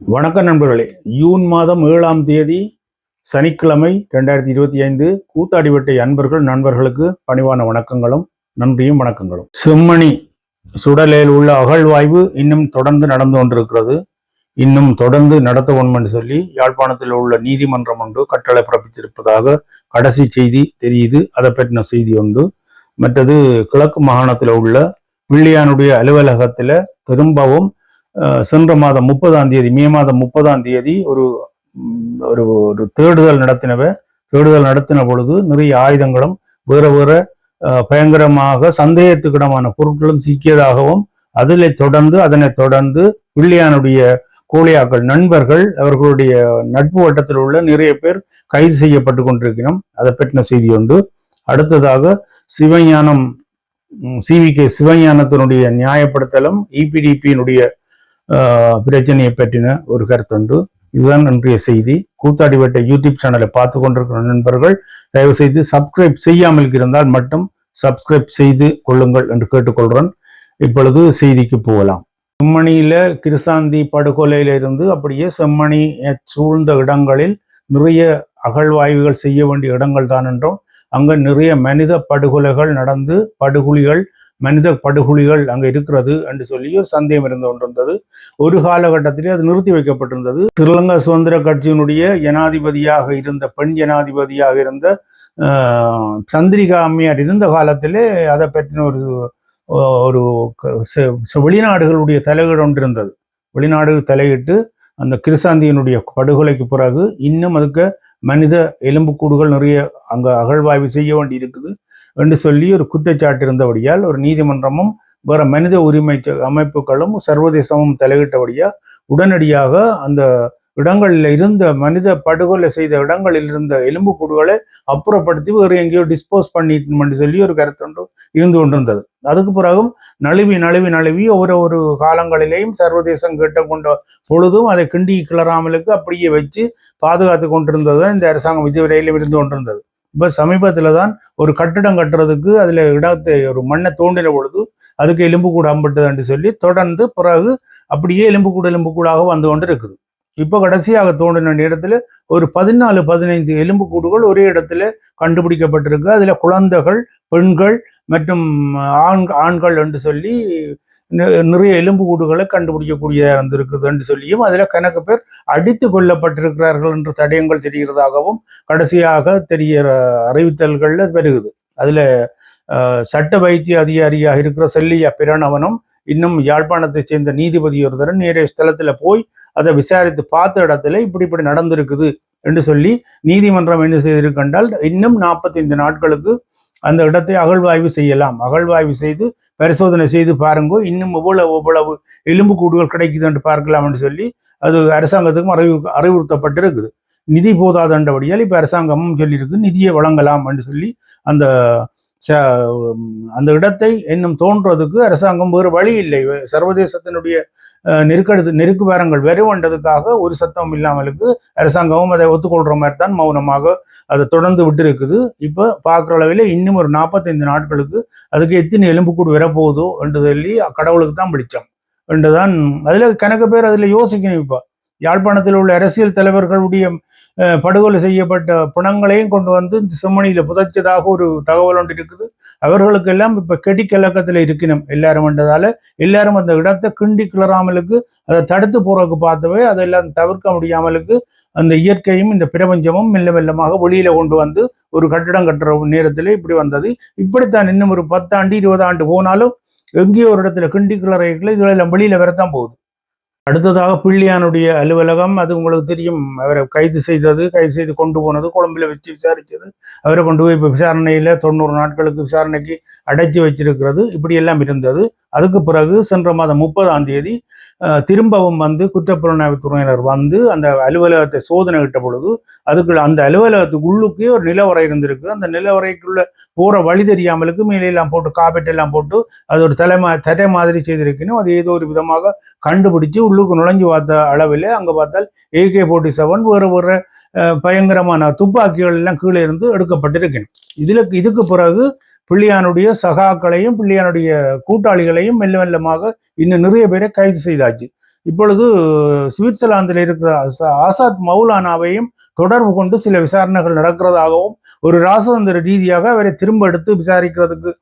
வணக்கம் நண்பர்களே. ஜூன் மாதம் ஏழாம் தேதி சனிக்கிழமை ரெண்டாயிரத்தி இருபத்தி ஐந்து கூத்தாடிவட்டை அன்பர்கள் நண்பர்களுக்கு பணிவான வணக்கங்களும் நன்றியும் வணக்கங்களும். செம்மணி சுடலில் உள்ள அகழ்வாய்வு இன்னும் தொடர்ந்து நடந்து கொண்டிருக்கிறது. இன்னும் தொடர்ந்து நடத்த வேண்டும் என்று சொல்லி யாழ்ப்பாணத்தில் உள்ள நீதிமன்றம் ஒன்று கட்டளை பிறப்பித்திருப்பதாக கடைசி செய்தி தெரியுது. அதை பற்றின செய்தி உண்டு. மற்றது கிழக்கு மாகாணத்தில் உள்ள வில்லியானுடைய அலுவலகத்தில் திரும்பவும் சென்ற மாதம் முப்பதாம் தேதி மே மாதம் முப்பதாம் தேதி ஒரு ஒரு ஒரு தேடுதல் நடத்தினவ தேடுதல் நடத்தின பொழுது நிறைய ஆயுதங்களும் வேற வேற பயங்கரமாக சந்தேகத்துக்கிடமான பொருட்களும் சிக்கியதாகவும் அதில் தொடர்ந்து அதனை தொடர்ந்து பிள்ளையானுடைய கோழியாக்கள் நண்பர்கள் அவர்களுடைய நட்பு வட்டத்தில் உள்ள நிறைய பேர் கைது செய்யப்பட்டு கொண்டிருக்கிறோம் அதை பற்றின செய்தி உண்டு. அடுத்ததாக சிவஞானம் சிவி கே சிவஞானத்தினுடைய நியாயப்படுத்தலும் இபிடிபியினுடைய பிரச்சனையை பற்றின ஒரு கருத்துண்டு. இதுதான் இன்றைய செய்தி. கூத்தாடிவட்டை யூடியூப் சேனலை பார்த்து கொண்டிருக்கிற நண்பர்கள் தயவு செய்து சப்ஸ்கிரைப் செய்யாமல் இருந்தால் மட்டும் சப்ஸ்கிரைப் செய்து கொள்ளுங்கள் என்று கேட்டுக்கொள்கிறேன் இப்பொழுது செய்திக்கு போகலாம். செம்மணியில கிருசாந்தி படுகொலையில இருந்து அப்படியே செம்மணி சூழ்ந்த இடங்களில் நிறைய அகழ்வாய்வுகள் செய்ய வேண்டிய இடங்கள் தான் என்றும். அங்கு நிறைய மனித படுகொலைகள் நடந்து படுகொலிகள் மனித படுகொலிகள் அங்க இருக்கிறது என்று சொல்லி ஒரு சந்தேகம் இருந்து கொண்டிருந்தது. ஒரு காலகட்டத்திலே அது நிறுத்தி வைக்கப்பட்டிருந்தது. ஸ்ரீலங்கா சுதந்திர கட்சியினுடைய ஜனாதிபதியாக இருந்த பெண் ஜனாதிபதியாக இருந்த ஆஹ், சந்திரிகா அம்மையார் இருந்த காலத்திலே அதை பற்றின ஒரு ஒரு வெளிநாடுகளுடைய தலையீடு ஒன்று இருந்தது. வெளிநாடுகள் தலையிட்டு அந்த கிருசாந்தியினுடைய படுகொலைக்கு பிறகு இன்னும் அதுக்கு மனித எலும்புக்கூடுகள் நிறைய அங்கே அகழ்வாய்வு செய்ய வேண்டி இருக்குது. என்று சொல்லி ஒரு குற்றச்சாட்டு இருந்தபடியால் ஒரு நீதிமன்றமும் வேற மனித உரிமை அமைப்புகளும் சர்வதேசமும் தலையிட்டபடியா உடனடியாக அந்த இடங்களில் இருந்த மனித படுகொலை செய்த இடங்களில் இருந்த எலும்பு கூடுகளை அப்புறப்படுத்தி வேறு எங்கேயோ டிஸ்போஸ் பண்ணிட்டு சொல்லி ஒரு கருத்தொன்று இருந்து கொண்டிருந்தது. அதுக்கு பிறகும் நழுவி நழுவி நழுவி ஒவ்வொரு ஒரு காலங்களிலேயும் சர்வதேசம் கேட்டுக்கொண்ட பொழுதும் அதை கிண்டி கிளறாமலுக்கு அப்படியே வச்சு பாதுகாத்து கொண்டிருந்தது இந்த அரசாங்கம் இதுவரையிலும் இருந்து கொண்டிருந்தது. இப்போ சமீபத்தில் தான் ஒரு கட்டிடம் கட்டுறதுக்கு அதில் இடத்தை ஒரு மண்ணை தோண்டின பொழுது அதுக்கு எலும்புக்கூடு அம்பட்டுதுன்னு சொல்லி தொடர்ந்து பிறகு அப்படியே எலும்புக்கூடு எலும்புக்கூடாக வந்து கொண்டு இருக்குது இப்போ கடைசியாக தோண்டின இடத்துல ஒரு பதினாலு பதினைந்து எலும்புக்கூடுகள் ஒரே இடத்துல கண்டுபிடிக்கப்பட்டிருக்கு. அதில் குழந்தைகள் பெண்கள் மற்றும் ஆண் ஆண்கள் என்று சொல்லி நிறைய எலும்புக்கூடுகளை கண்டுபிடிக்கக்கூடியதாக இருந்திருக்குதுன்னு சொல்லியும் அதுல கணக்கு பேர் அடித்து கொல்லப்பட்டிருக்கிறார்கள் என்று தடயங்கள் தெரிகிறதாகவும் கடைசியாக தெரிய அறிவித்தல்களில் வருகுது அதுல அஹ், சட்ட வைத்திய அதிகாரியாக இருக்கிற செல்லியா பிரணவனும் இன்னும் யாழ்ப்பாணத்தை சேர்ந்த நீதிபதி ஒருத்தரும் நேரே ஸ்தலத்துல போய் அதை விசாரித்து பார்த்த இடத்துல இப்படி இப்படி நடந்திருக்குது என்று சொல்லி நீதிமன்றம் என்ன செய்திருக்கின்றால் இன்னும் நாற்பத்தைந்து நாட்களுக்கு அந்த இடத்தை அகழ்வாய்வு செய்யலாம். அகழ்வாய்வு செய்து பரிசோதனை செய்து பாருங்க. இன்னும் எவ்வளவு எவ்வளவு எலும்புக்கூடுகள் கிடைக்குது என்று பார்க்கலாம் என்று சொல்லி அது அரசாங்கத்துக்கும் அறிவு அறிவுறுத்தப்பட்டிருக்குது. நிதி போதாதண்டபடியால் இப்போ அரசாங்கமும் சொல்லியிருக்கு நிதியை வழங்கலாம் என்று சொல்லி அந்த ச- அந்த இடத்தை இன்னும் தோன்றதுக்கு அரசாங்கம் வேறு வழி இல்லை. சர்வதேசத்தினுடைய நெருக்கடி நெருக்கு பேரங்கள் வருவன்றதுக்காக ஒரு சத்தம் இல்லாமலுக்கு அரசாங்கமும் அதை ஒத்துக்கொள்ற மாதிரி தான் மௌனமாக அதை தொடர்ந்து விட்டு இருக்குது பார்க்குற அளவில் இன்னும் ஒரு நாற்பத்தைந்து நாட்களுக்கு அதுக்கு எத்தனை எலும்புக்கூடு வரப்போகுதோ என்று சொல்லி கடவுளுக்கு தான் பிடிச்சோம். என்று தான் அதில் கணக்கு பேர் அதில் யோசிக்கணும் இப்போ. யாழ்ப்பாணத்தில் உள்ள அரசியல் தலைவர்களுடைய படுகொலை செய்யப்பட்ட பிணங்களையும் கொண்டு வந்து இந்த செம்மணியில புதைச்சதாக ஒரு தகவல் ஒன்று இருக்குது. அவர்களுக்கெல்லாம் இப்போ கெடி கலக்கத்துல இருக்கணும் எல்லாரும் என்றதால எல்லாரும் அந்த இடத்தை கிண்டி கிளறாமலுக்கு அதை தடுத்து போறதுக்கு பார்த்தவே அதெல்லாம் தவிர்க்க முடியாமலுக்கு அந்த இயற்கையும் இந்த பிரபஞ்சமும் மெல்ல மெல்லமாக வெளியில கொண்டு வந்து ஒரு கட்டிடம் கட்டுற நேரத்தில் இப்படி வந்தது. இப்படித்தான் இன்னும் ஒரு பத்தாண்டு இருபது ஆண்டு போனாலும் எங்கேயோ ஒரு இடத்துல கிண்டி கிளறைகளை இதெல்லாம் வெளியில வரத்தான் போகுது. அடுத்ததாக பிள்ளையானுடைய அலுவலகம் அது உங்களுக்கு தெரியும். அவரை கைது செய்தது கைது செய்து கொண்டு போனது கொழும்புல வச்சு விசாரிச்சது அவரை கொண்டு போய் இப்போ விசாரணையில தொண்ணூறு நாட்களுக்கு விசாரணைக்கு அடைச்சி வச்சிருக்கிறது. இப்படியெல்லாம் இருந்தது. அதுக்கு பிறகு சென்ற மாதம் முப்பதாம் தேதி திரும்பவும் வந்து குற்றப்புலனாய்வுத்துறையினர் வந்து அந்த அலுவலகத்தை சோதனை இட்ட பொழுது அதுக்குள்ள அந்த அலுவலகத்துக்கு உள்ளுக்கே ஒரு நிலவரை இருந்திருக்கு. அந்த நிலவரைக்குள்ள போற வழி தெரியாமலுக்கு மேலே எல்லாம் போட்டு காப்பீட்டு எல்லாம் போட்டு அது ஒரு தலைமா தரை மாதிரி செய்திருக்கணும். அது ஏதோ ஒரு விதமாக கண்டுபிடிச்சு உள்ளுக்கு நுழைஞ்சு பார்த்த அளவில் அங்க பார்த்தால் ஏகே போர்ட்டி செவன் வேறு வேறு அஹ், பயங்கரமான துப்பாக்கிகள் எல்லாம் கீழே இருந்து எடுக்கப்பட்டிருக்கணும். இதுல இதுக்கு பிறகு பிள்ளையானுடைய சகாக்களையும் பிள்ளையானுடைய கூட்டாளிகளையும் மெல்ல மெல்லமாக இன்னும் நிறைய பேரை கைது செய்தாச்சு. இப்பொழுது சுவிட்சர்லாந்தில் இருக்கிற ஆசாத் மௌலானாவையும் தொடர்பு கொண்டு சில விசாரணைகள் நடக்கிறதாகவும் ஒரு ராசதந்திர ரீதியாக அவரை திரும்ப எடுத்து விசாரிக்கிறதுக்கு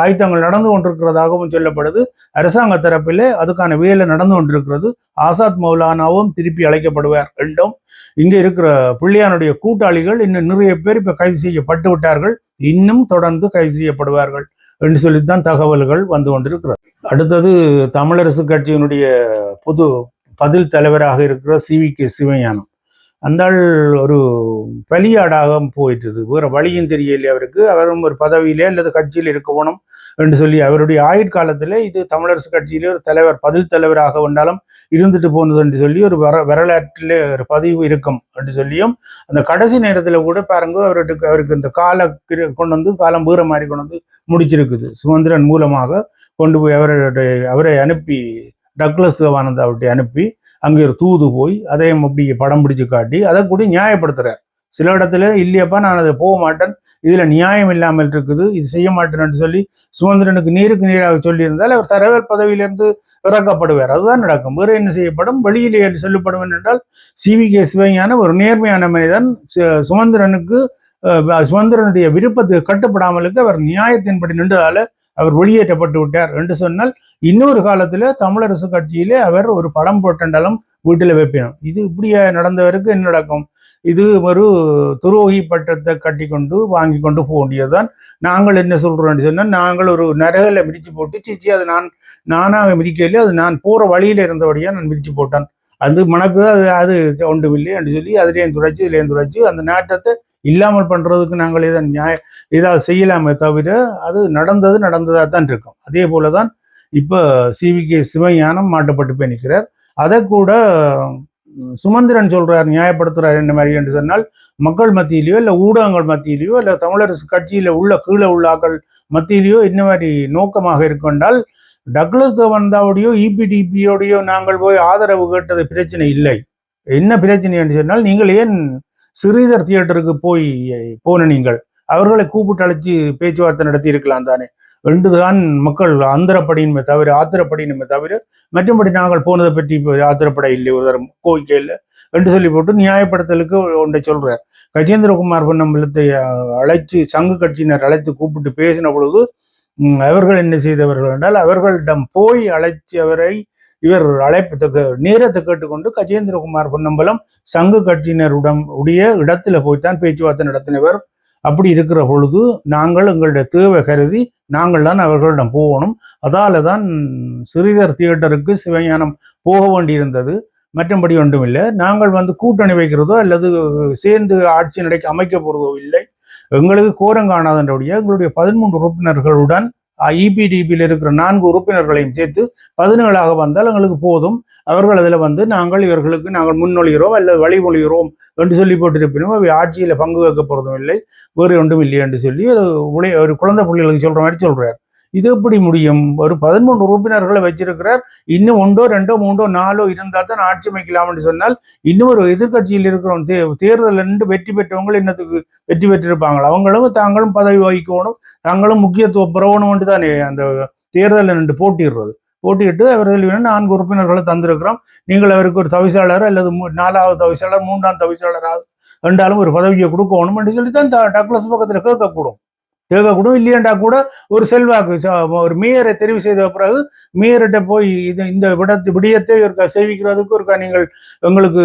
ஆயுத்தங்கள் நடந்து கொண்டிருக்கிறதாகவும் சொல்லப்படுது. அரசாங்க தரப்பிலே அதுக்கான வேலை நடந்து கொண்டிருக்கிறது. ஆசாத் மௌலானாவும் திருப்பி அழைக்கப்படுவார் என்றும் இங்கே இருக்கிற பிள்ளையானுடைய கூட்டாளிகள் இன்னும் நிறைய பேர் இப்போ கைது செய்யப்பட்டு விட்டார்கள். இன்னும் தொடர்ந்து கைது செய்யப்படுவார்கள் என்று சொல்லித்தான் தகவல்கள் வந்து கொண்டிருக்கிறது. அடுத்தது தமிழரசு கட்சியினுடைய பொது பதில் தலைவராக இருக்கிற சி வி கே சிவஞானம். அந்த ஒரு பலியாடாக போயிட்டது. வேறு வழியும் தெரியல அவருக்கு. அவரும் ஒரு பதவியிலே அல்லது கட்சியில் இருக்கணும் என்று சொல்லி அவருடைய ஆயுட்காலத்தில் இது தமிழரசு கட்சியிலே ஒரு தலைவர் பதில் தலைவராக வந்தாலும் இருந்துட்டு போனது என்று சொல்லி ஒரு வர வரலாற்றிலே ஒரு பதிவு இருக்கும் என்று சொல்லியும் அந்த கடைசி நேரத்தில் கூட பாருங்க அவருக்கு அவருக்கு இந்த கால கொண்டு வந்து காலம் வீர மாதிரி கொண்டு வந்து முடிச்சிருக்குது. சுமந்திரன் மூலமாக கொண்டு போய் அவருடைய அவரை அனுப்பி டக்ளஸ் தேவானந்தா அவர்கிட்ட அனுப்பி அங்கே ஒரு தூது போய் அதையும் அப்படி படம் பிடிச்சு காட்டி அதை கூட நியாயப்படுத்துறார். சில இடத்துல இல்லையப்பா நான் அதை போக மாட்டேன். இதில் நியாயம் இல்லாமல் இருக்குது. இது செய்ய மாட்டேன்னு சொல்லி சுமந்திரனுக்கு நீருக்கு நீராக சொல்லியிருந்தால் அவர் தலைவர் பதவியிலிருந்து இறக்கப்படுவார். அதுதான் நடக்கும். வேறு என்ன செய்யப்படும்? வெளியிலே சொல்லப்படும் என்றால் சிவி கே. சிவஞான ஒரு நேர்மையான மனிதன் சுதந்திரனுக்கு சுமந்திரனுக்கு சுமந்திரனுடைய விருப்பத்துக்கு கட்டுப்படாமலுக்கு அவர் நியாயத்தின்படி நின்றதால அவர் வெளியேற்றப்பட்டு விட்டார் என்று சொன்னால் இன்னொரு காலத்துல தமிழரசு கட்சியிலே அவர் ஒரு படம் போட்டண்டாலும் வீட்டில் வைப்பினோம் இது இப்படியே நடந்தவருக்கு என்ன நடக்கும்? இது ஒரு துரோகி பட்டத்தை கட்டி கொண்டு வாங்கி கொண்டு போக வேண்டியதுதான். நாங்கள் என்ன சொல்கிறோம்னு சொன்னால் நாங்கள் ஒரு நரகல மிதிச்சு போட்டு சீச்சி அது நான் நானாக மிதிக்கவில்லை அது நான் போகிற வழியில இருந்தபடியாக நான் மிதிச்சு போட்டேன். அது மனக்கு அது அது ஒன்றுமில்லை என்று சொல்லி அதுலேயும் துடைச்சி இதுலேயும் துடைச்சி அந்த நாட்டத்தை இல்லாமல் பண்ணுறதுக்கு நாங்கள் இதை நியாய ஏதாவது செய்யலாமே தவிர அது நடந்தது நடந்ததாக தான் இருக்கும். அதே போல தான் இப்போ சிவிகே சிவஞானம் மாட்டப்பட்டு போய் நிற்கிறார் அதை கூட சுமந்திரன் சொல்றார் நியாயப்படுத்துறார் என்ன மாதிரி என்று சொன்னால் மக்கள் மத்தியிலேயோ இல்லை ஊடகங்கள் மத்தியிலேயோ இல்லை தமிழரசு கட்சியில் உள்ள கீழே உள்ள ஆக்கள் மத்தியிலேயோ என்ன மாதிரி நோக்கமாக இருக்கொண்டால் டக்ளஸ் தேவந்தாவுடையோ இபிடிபியோடையோ நாங்கள் போய் ஆதரவு கேட்டது பிரச்சனை இல்லை. என்ன பிரச்சனை என்று சொன்னால் நீங்கள் ஏன் ஸ்ரீதர் தியேட்டருக்கு போய் போன நீங்கள். அவர்களை கூப்பிட்டு அழைச்சி பேச்சுவார்த்தை நடத்தி இருக்கலாம் தானே. ரெண்டுதான் மக்கள் அந்தரப்படியுமே தவிர ஆத்திரப்படியுமே தவிர மற்றபடி நாங்கள் போனதை பற்றி ஆத்திரப்பட இல்லை. ஒரு தரம் கோரிக்கை இல்லை. என்று சொல்லி போட்டு நியாயப்படுத்தலுக்கு ஒன்றை சொல்றார். கஜேந்திரகுமார் பொன்னம்பலத்தை அழைச்சு சங்கு கட்சியினர் அழைத்து கூப்பிட்டு பேசின பொழுது அவர்கள் என்ன செய்தவர்கள் என்றால் அவர்களிடம் போய் அழைச்சி அவரை இவர் அழைப்பு நேரத்தை கேட்டுக்கொண்டு கஜேந்திரகுமார் பொன்னம்பலம் சங்கு கட்சியினருடன் உடைய இடத்துல போய்த்தான் பேச்சுவார்த்தை நடத்தினவர். அப்படி இருக்கிற பொழுது நாங்கள் எங்களுடைய தேவை கருதி நாங்கள் தான் அவர்களிடம் போகணும். அதால தான் சிறிதர் தியேட்டருக்கு சிவஞானம் போக வேண்டியிருந்தது. மற்றபடி ஒன்றும் இல்லை நாங்கள் வந்து கூட்டணி வைக்கிறதோ அல்லது சேர்ந்து ஆட்சி நடக்க அமைக்க போறதோ இல்லை. எங்களுக்கு கோரம் காணாதபடியாக எங்களுடைய பதிமூன்று உறுப்பினர்களுடன் இபிடிபியில் இருக்கிற நான்கு உறுப்பினர்களையும் சேர்த்து பதினேழாக வந்தால் எங்களுக்கு போதும். அவர்கள் அதில் வந்து நாங்கள் இவர்களுக்கு நாங்கள் முன்னொழிகிறோம் அல்லது வழிமொழிகிறோம் என்று சொல்லி போட்டிருப்பினும் அவை ஆட்சியில் பங்கு வைக்க இல்லை. வேறு ஒன்றும் இல்லை என்று சொல்லி ஒரு உடைய ஒரு குழந்தை பிள்ளைகளுக்கு சொல்ற மாதிரி சொல்றார். இது எப்படி முடியும்? ஒரு பதிமூன்று உறுப்பினர்களை வச்சிருக்கிறார். இன்னும் ஒன்றோ ரெண்டோ மூன்றோ நாலோ இருந்தால் தான் ஆட்சி அமைக்கலாம் சொன்னால் இன்னும் ஒரு எதிர்க்கட்சியில் இருக்கிறவங்க தே தேர்தல் நின்று வெற்றி பெற்றவங்க என்னத்துக்கு வெற்றி பெற்றிருப்பாங்க? அவங்களும் தாங்களும் பதவி வகிக்கணும். தாங்களும் முக்கியத்துவம் பெறணும் என்று தானே அந்த தேர்தலில் நின்று போட்டிடுறது போட்டியிட்டு அவர்கள் நான்கு உறுப்பினர்களை தந்திருக்கிறோம். நீங்கள் அவருக்கு ஒரு தவிசாளர் அல்லது நாலாவது தவிசாளர் மூன்றாம் தவிசாளராக ரெண்டாலும் ஒரு பதவியை கொடுக்கணும் என்று சொல்லி தான் டக்ளஸ் பக்கத்தில் கேட்கக்கூடும். கேட்கக்கூடும் இல்லையாண்டா கூட ஒரு செல்வாக்கு. ஒரு மேயரை தெரிவு செய்த பிறகு மேயர்கிட்ட போய் இது இந்த விடத்து விடயத்தை இருக்கா சேவிக்கிறதுக்கு ஒருக்கா நீங்கள் எங்களுக்கு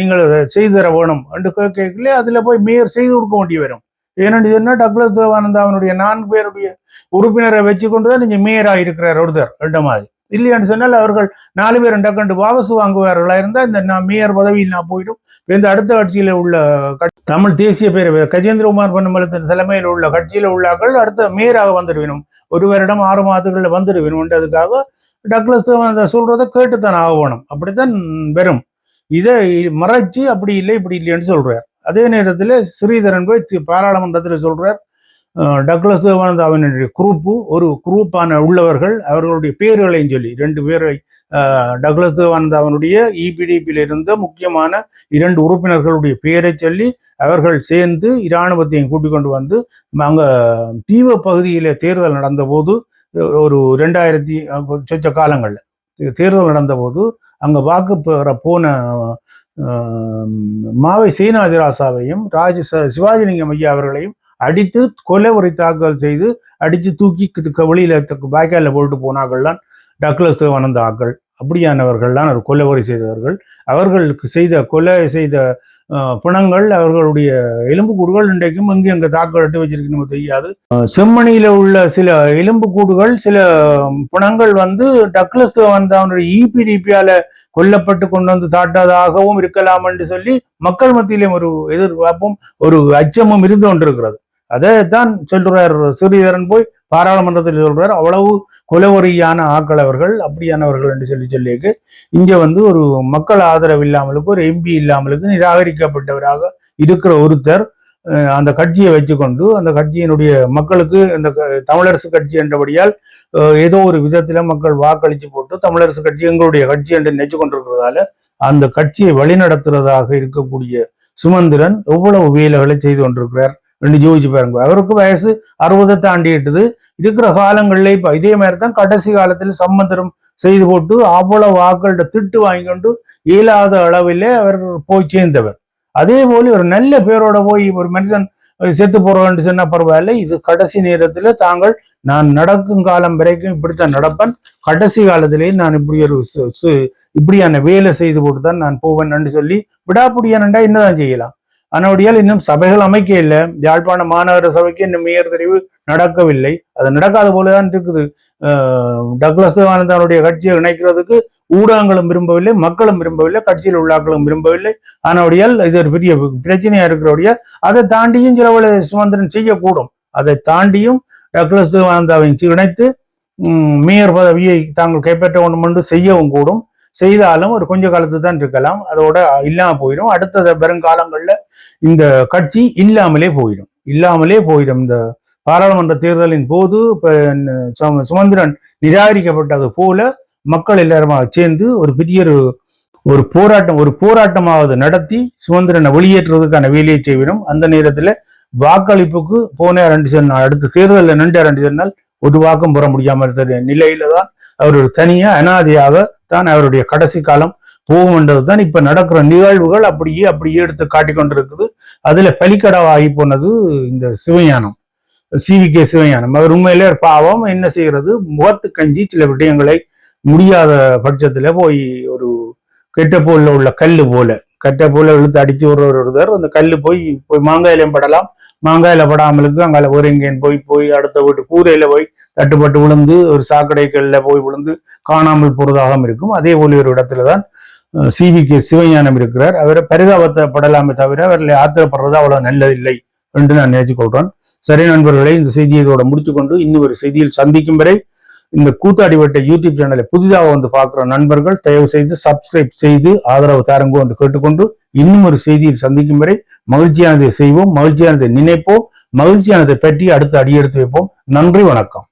நீங்கள் அதை செய்து தர வேணும் என்று கேட்கல அதில் போய் மேயர் செய்து கொடுக்க வேண்டி வரும். ஏனென்று சொன்னால் டக்ளஸ் தேவானந்தா அவனுடைய நான்கு பேருடைய உறுப்பினரை வச்சு கொண்டு தான் நீங்கள் மேயரா இருக்கிறார் ஒருத்தர் ரெண்டு மாதிரி. இல்லையான்னு சொன்னால் அவர்கள் நாலு பேர் டக்கண்டு வாபசு வாங்குவார்களா இருந்தால் இந்த நான் மேயர் பதவியில் நான் போயிடும். இந்த அடுத்த கட்சியில உள்ள தமிழ் தேசிய பேரவை கஜேந்திரகுமார் பொன்னம்பலத்தின் தலைமையில் உள்ள கட்சியில உள்ளாக்கள் அடுத்த மேயராக வந்துடுவேணும் ஒரு வருடம் ஆறு மாதங்கள்ல வந்துடுவேணும்ன்றதுக்காக டக்ளஸ் சொல்றதை கேட்டுத்தான் ஆகணும். அப்படித்தான் வெறும் இதை மறைச்சு அப்படி இல்லை இப்படி இல்லைன்னு சொல்றார். அதே நேரத்தில் ஸ்ரீதரன் போய் பாராளுமன்றத்தில் சொல்றார். டக்ளஸ் டக்ளஸ் தேவானந்தாவினுடைய குரூப்பு. ஒரு குரூப்பான உள்ளவர்கள் அவர்களுடைய பேர்களையும் சொல்லி ரெண்டு பேரை டக்ளஸ் டக்ளஸ் தேவானந்தாவினுடைய இபிடிபியில் இருந்த முக்கியமான இரண்டு உறுப்பினர்களுடைய பெயரை சொல்லி அவர்கள் சேர்ந்து இராணுவத்தையும் கூட்டிக் கொண்டு வந்து அங்கே தீவு பகுதியில் தேர்தல் நடந்தபோது ஒரு ரெண்டாயிரத்தி சொச்ச காலங்களில் தேர்தல் நடந்தபோது அங்கே வாக்கு பெற போன மாவை சீனாதிராசாவையும் ராஜ ச- சிவாஜிலிங்கம் ஐயா அவர்களையும் அடித்து கொலை உரை தாக்குதல் செய்து அடித்து தூக்கி கு- வெளியில போட்டு போனார்கள்லாம் டக்ளஸ் தேவானந்த ஆக்கள் அப்படியானவர்கள்லாம் ஒரு கொலை உரை செய்தவர்கள். அவர்களுக்கு செய்த கொலை செய்த பிணங்கள் அவர்களுடைய எலும்புக்கூடுகள் இன்றைக்கும் எங்கே அங்கே தாக்கட்டு வச்சிருக்கணும் தெரியாது. அஹ், செம்மணியில உள்ள சில எலும்புக்கூடுகள் சில பிணங்கள் வந்து டக்ளஸ் வந்து அவனுடைய இபிடிபியால கொல்லப்பட்டு கொண்டு வந்து தாட்டதாகவும் இருக்கலாம் என்று சொல்லி மக்கள் மத்தியிலும் ஒரு எதிர்பார்ப்பும் ஒரு அச்சமும் இருந்து கொண்டிருக்கிறது. அதைத்தான் சொல்றார் ஸ்ரீதரன் போய் பாராளுமன்றத்தில் சொல்றார். அவ்வளவு குலவரியான ஆக்கள் அவர்கள் அப்படியானவர்கள் என்று சொல்லி சொல்லியிருக்கு. இங்க வந்து ஒரு மக்கள் ஆதரவு இல்லாமலுக்கு ஒரு எம்பி இல்லாமலுக்கு நிராகரிக்கப்பட்டவராக இருக்கிற ஒருத்தர் அந்த கட்சியை வச்சுக்கொண்டு அந்த கட்சியினுடைய மக்களுக்கு அந்த க- தமிழரசு கட்சி என்றபடியால் ஏதோ ஒரு விதத்தில் மக்கள் வாக்களிச்சு போட்டு தமிழரசு கட்சி எங்களுடைய கட்சி என்று நினைச்சு கொண்டிருக்கிறதால அந்த கட்சியை வழிநடத்துறதாக இருக்கக்கூடிய சுமந்திரன் எவ்வளவு வேலைகளை செய்து கொண்டிருக்கிறார். என்று யோசிச்சு பாருங்க. அவருக்கு வயசு அறுபதை தாண்டிட்டுது இருக்கிற காலங்கள்ல இப்போ இதே மாதிரி தான் கடைசி காலத்தில் சம்பந்தரம் செய்து போட்டு அவ்வளவு வாக்கள்கிட்ட திட்டு வாங்கி கொண்டு இயலாத அளவிலே அவர் போய் சேர்ந்தவர். அதே போல ஒரு நல்ல பேரோட போய் ஒரு மனுஷன் செத்து போறோம்னு சொன்னா பரவாயில்ல. இது கடைசி நேரத்துல தாங்கள் நான் நடக்கும் காலம் வரைக்கும் இப்படித்தான் நடப்பேன். கடைசி காலத்திலேயே நான் இப்படி ஒரு இப்படியான வேலை செய்து போட்டு தான் நான் போவேன்னு சொல்லி விடாப்புடியானண்டா என்னதான் செய்யலாம்? ஆனபடியால் இன்னும் சபைகள் அமைக்க இல்லை. யாழ்ப்பாண மாநகர சபைக்கு இன்னும் மேயர் தெரிவு நடக்கவில்லை. அது நடக்காத போலதான் இருக்குது. டக்ளஸ் தேவானந்தனுடைய கட்சியை இணைக்கிறதுக்கு ஊடகங்களும் விரும்பவில்லை மக்களும் விரும்பவில்லை கட்சியில் உள்ளாக்களும் விரும்பவில்லை. ஆனபடியால் இது ஒரு பெரிய பிரச்சனையா இருக்கிறபடியா அதை தாண்டியும் சில சுமந்திரன் செய்யக்கூடும். அதை தாண்டியும் டக்ளஸ் தேவானந்தாவை இணைத்து மேயர் பதவியை தாங்கள் கைப்பற்ற வேண்டும் என்று செய்யவும் கூடும். செய்தாலும் ஒரு கொஞ்ச காலத்து தான் இருக்கலாம். அதோட இல்லாம போயிடும். அடுத்த வருங்காலங்கள்ல இந்த கட்சி இல்லாமலே போயிடும். இல்லாமலே போயிடும். இந்த பாராளுமன்ற தேர்தலின் போது சுமந்திரன் நிராகரிக்கப்பட்டது போல மக்கள் எல்லாருமாக சேர்ந்து ஒரு பெரிய ஒரு ஒரு போராட்டம் ஒரு போராட்டமாவது நடத்தி சுதந்திரனை வெளியேற்றுவதற்கான வேலையை செய்விடும். அந்த நேரத்தில் வாக்களிப்புக்கு போன ரெண்டு சொன்னால் அடுத்த தேர்தலில் நின்று ரெண்டு சொன்னால் ஒரு வாக்கம் பெற முடியாமல் இருக்கிற நிலையில தான் அவர் ஒரு தனியாக அனாதையாக தான் அவருடைய கடைசி காலம் போகும்ன்றது தான் இப்ப நடக்கிற நிகழ்வுகள் அப்படியே அப்படியே எடுத்து காட்டிக்கொண்டிருக்குது அதுல பலிக்கடவாகி போனது இந்த Sivagnanam. C V K Sivagnanam. அவர் உண்மையிலே பாவம். என்ன செய்கிறது? முகத்து கஞ்சி சில விடயங்களை முடியாத பட்சத்துல போய் ஒரு கெட்ட போல உள்ள கல்லு போல. கெட்ட போல இழுத்து அடிச்சு ஒரு ஒருத்தர் அந்த கல்லு போய் போய் மாங்காயிலையும் படலாம். மாங்காயில படாமலுக்கு அங்கால ஒரு எங்கேன்னு போய் போய் அடுத்த வீட்டு கூரையில போய் தட்டுப்பட்டு விழுந்து ஒரு சாக்கடைகள்ல போய் விழுந்து காணாமல் போறதாகவும் இருக்கும். அதே போல ஒரு இடத்துல தான் சி வி கே சிவஞானம் இருக்கிறார். அவரை பரிதாபத்தை படலாமே தவிர அவரில் ஆத்திரப்படுறது அவ்வளவு நல்லதில்லை என்று நான் நினைச்சு சரி நண்பர்களை இந்த செய்தியை இதோட முடித்துக்கொண்டு இன்னும் ஒரு செய்தியில் சந்திக்கும் வரை இந்த கூத்தாடிவட்ட யூடியூப் சேனலை புதிதாக வந்து பார்க்குற நண்பர்கள் தயவு செய்து சப்ஸ்கிரைப் செய்து ஆதரவு தாருங்கோ என்று கேட்டுக்கொண்டு இன்னும் ஒரு செய்தியில் சந்திக்கும் வரை மகிழ்ச்சியானதை செய்வோம் மகிழ்ச்சியானதை நினைப்போம் மகிழ்ச்சியானதை பற்றி அடுத்து அடியெடுத்து வைப்போம். நன்றி வணக்கம்.